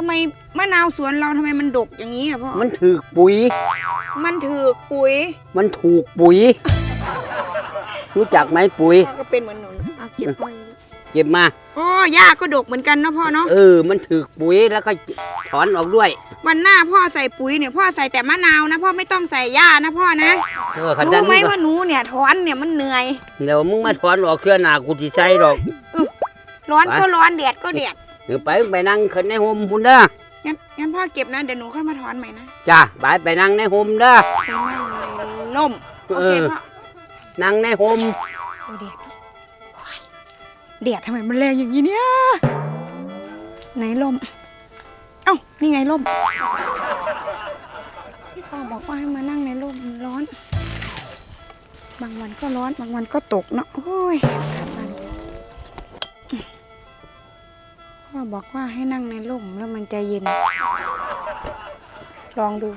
ำไมมะนาวสวนเราทำไมมันดกอย่างนี้อะพ่อ มันถือปุ๋ย มันถือกปุ๋ยมันถูกปุ๋ย รู้จักไหมปุ๋ย พ่อก็เป็นเหมือนหนูเอาเจ็บพ่ออย่างนี้เก็บมา อ๋อหญ้าก็ดกเหมือนกันเนาะพ่อเนาะ เออ มันถือปุ๋ยแล้วก็ถอนออกด้วยวันหน้าพ่อใส่ปุ๋ยเนี่ยพ่อใส่แต่มะนาวนะพ่อไม่ต้องใส่หญ้านะพ่อนะ เออขันรู้ดันไหมมึงก็ว่าหนูเนี่ยถอนเนี่ยมันเหนื่อย เดี๋ยวมึงมาถอนออกเครือหนากูที่ใส่ดอก ร้อนไป ก็ร้อนแดดก็แดด เดี๋ยวไปไปนั่งขึ้นในโฮมพุ่นเด้องั้นงั้นพ่อเก็บนะ เดี๋ยวหนูค่อยมาถอนใหม่นะจ้าไปไปนั่งในโฮมเด้อไปนั่งในร่มโอเคเออพ่อนั่งในโฮมโอ้แดดโอ้ยแดดทำไมมันแรงอย่างนี้เนี่ยไหนร่มเอ้านี่ไงร่มพ่อบอกว่าให้มานั่งในร่มมันร้อน บางวันก็ร้อนบางวันก็ตกเนาะโอ้ย บอกว่าให้นั่งในร่มแล้วมันจะเย็น ลองดู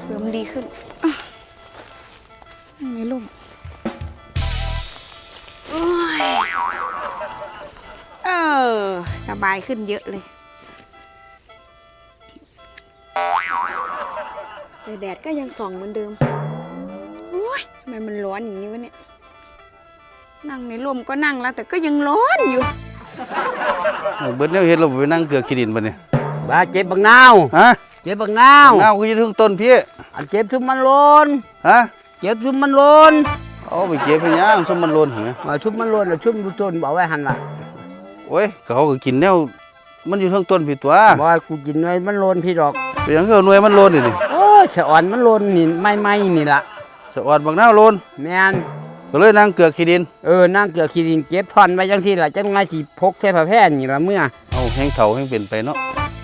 เผื่อมันดีขึ้นนั่งในร่มเออ สบายขึ้นเยอะเลยแต่แดดก็ยังส่องเหมือนเดิม โอ้ยทำไมมันร้อนอย่างนี้วะเนี่ย นั่งในร่มก็นั่งแล้ว แต่ก็ยังร้อนอยู่ เอาเบิดแนวเฮ็ดเราไปนั่งเกลือขี้ดินบัดนี้บ้าเจ็บบังนาวฮะเจ็บบังนาวน้ากูจะถึงต้นพี่อันเจ็บทุมมันโลนฮะเจ็บทุมมันโลนเอาไปเก็บไปย่างสมมันโลนเห็นไหมมาชุบมันโลนแล้วชุบดูต้นบอกไว้หันละโอ้ยก็เขาก็กินแนวมันอยู่เทั้งต้นพี่ตัวบอกให้กูกินหน่อยมันโลนพี่ดอกเป็นหยังก็เอาหน่วยมันโลนนี่นี่โอ้ยสะอ่อนมันโลนนี่ไม่ไม่นี่ละสะออดบักนาวโลนแม่น ก็เลยนั่งเกลือขี้ดิน เออนั่งเกลือขีดินเก็บทอนไว้จังที่ละจังไงสิพกใส่ผ้าแพร่นี่ละเมื่อเอาแห้งเฒ่าแห้งเป็นไปเนาะ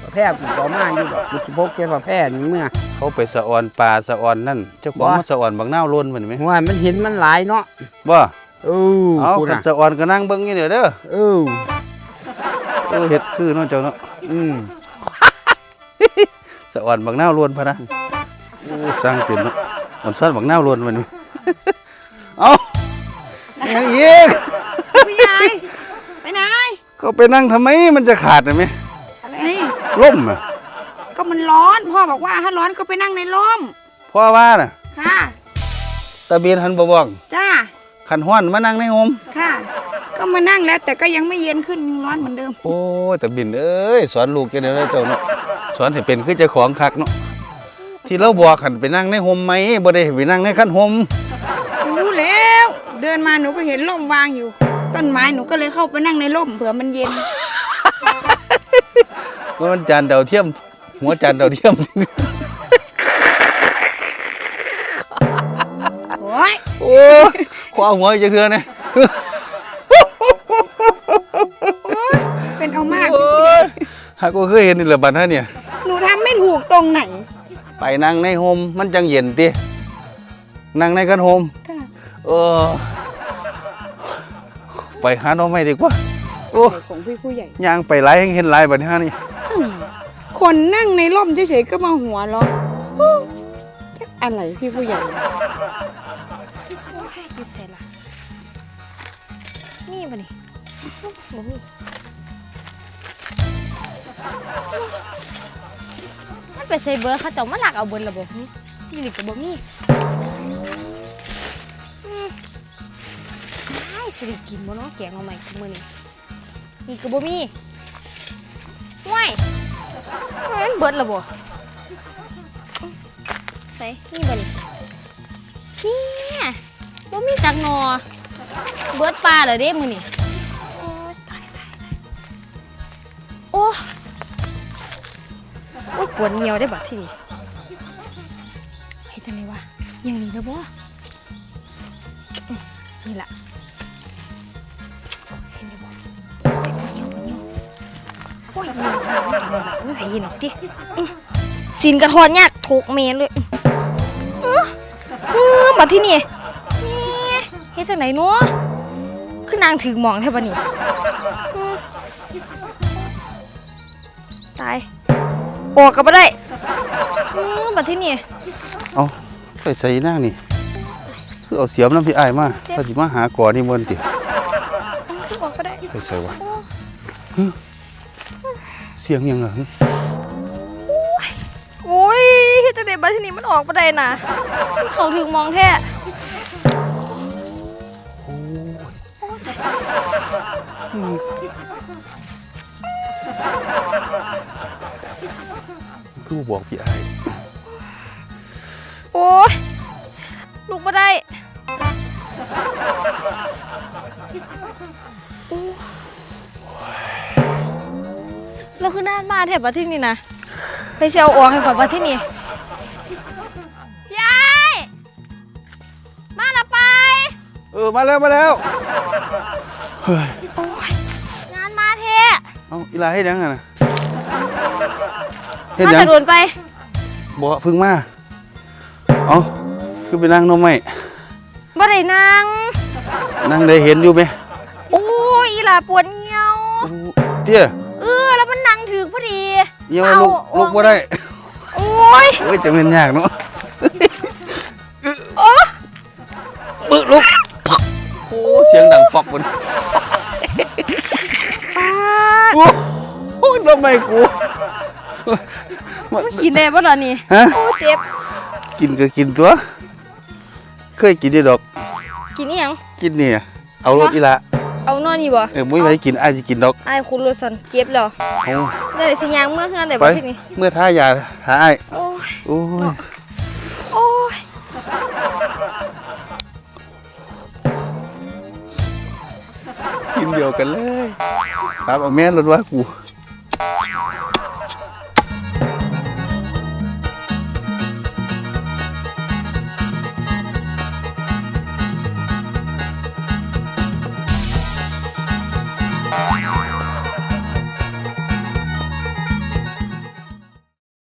ผ้าแพร่กูต่อมาอยู่ดอกกูสิพกใส่ผ้าแพร่นี่เมื่อเขาไปสะออนปลาสะออนนั่นเจ้าของบ่มาสะออนบักนาวโลนมันไหมว่ามันเห็นมันหลายเนาะบ่เออเอากูคันน่ะสะออนก็นั่งเบิ่งนี่เด้อเด้อเออเออเฮ็ดคือเนาะเจ้าเนาะอืมสะออนบักนาวโลนพะนะโอ้สร้างเป็นเนาะมันซ่อนบักนาวโลนมันนี่เอา ยังอีกผู้ใหญ่ไปไหนก็ไปนั่งทำไมมันจะขาดเลยไหมเฮ้ยล่มอะก็มันร้อนพ่อบอกว่าถ้าร้อนก็ไปนั่งในร่มพ่อว่าน่ะค่ะตะเบียนหันบ่บอกจ้าขันห้อนมานั่งในโฮมค่ะ ก็มานั่งแล้ว แต่ก็ยังไม่เย็นขึ้นยังร้อนเหมือนเดิม โอ้ยตะบินเอ้ยสอนลูกแกเด้อเจ้าเนาะสอนให้เป็นคือเจ้าของคักเนาะที่เราบอกขันไปนั่งในโฮมไหมบ่ได้ให้ไปนั่งในคันโฮมรู้แล้ว เดินมาหนูก็เห็นร่มวางอยู่ ต้นไม้หนูก็เลยเข้าไปนั่งในร่มเผื่อมันเย็นว่ามันจานดาวเทียม หัวจานดาวเทียม โอ้ยโอ้ยคว้าหัวอีกจักเทื่อเนี่ยเป็นเอามากโอ้ยหากก็เคยเห็นนี่แหละบัดฮะเนี่ย หนูทำไม่ถูกตรงไหน ไปนั่งในโฮมมันจังเย็นตินั่งในคันโฮมค่ะ เออ ไปหาหน้องใหม่ดีกว่าโอ้ของพี่ผู้ใหญ่ ย่างไปไล่เห็นไล่บัดนี้ฮะนี่คนนั่งในร่มเฉยๆก็มาหัวเราะฮู้อะไรพี่ผู้ใหญ่อยู่เสร็จละนี่ปะนี่บ่มีมันไปใส่เบอร์เขาเจ้ามาหลักเอาเบอร์ระบบนี่อยู่นี่ก็บ่มี สิได้กินบ่เนาะแกงเอาใหม่มือนี้นี่ก็บ่มีว้ายมันเบิดละบ่ใส่นี่บ่นี่เนี่ยบ่มีจักหนอเบิดปลาเหรอเด้มือนี่โอ้ตายตายตายโอ้โอ้ปวดเหนียวได้บัดทีนี้เฮ็ดจังไดวะอย่างนี้เด้อบ่อืมนี่ล่ะ โอ้ยเหนียวหาไม่ถึงแล้วล่ะไม่ไผยินหรอกติสินกระทอนยากถูกเมนเลยอื้ออื้อบัดที่นี่เฮ็ดจังไหนเนาะคือนางถือหมองแทบนี้อืมตายออกก็บ่ได้อืมบัดที่นี่เอาไปใส่หน้านี่คือเอาเสียมน้ำพี่อ้ายมาพอสิมาหาก่อนี่มันติไปใส่วะฮึเสียงยังเหรอฮึบัดทีนี้มันออกบ่ได้น่ะเขาถึงมองแท้คือบ่บอกพี่อ้ายโอ้ยลุกบ่ได้โอ้ย เราคือนานมาแถบบัดทีนี้นะไปเซลออกให้ข่อยบัดทีนี้ยายมาละไป เออมาแล้วมาแล้วเฮ้ยโอ้ยงานมาเทะเอาอีหลาเฮ็ดหยังอะนะเฮ็ดมาหยัแต่งโดนไปบ่เพึ่งมาเอาคือไปนั่งนมไหมบ่ได้นางนั่งได้เห็นอยู่ไหมโอ้ยอีหลาปวดเงียวโอ้เตี้ย พอดีเยี่ยมลุกเอาลุกบ่ได้โอ้ยเอ้ยจะเป็นยากเนาะโอ้มึกลุกโอ้เสียงดังปอกบนป้าดโอ้โอ้ยทำไมกูมันกินได้ป่ะตอนนี้ฮะโอ้เจ็บกินก็กินตัว เคยกินได้ดอก กินนี่ยังกินเนี่ยเอารถอีละ เอานอนนี่บ่เออมุ้ยไปกินอ้ายจะกินดอกไอ้ายคุณรถสันเจ็บแล้วเอาได้สิยางเมื่อเฮือนได้ไปบ่ทีนี้เมื่อท่ายาหาอ้ายโอ้ยโอ้ยโอ้ยกินเดียวกันเลยครับเอาแม่รถว่ากู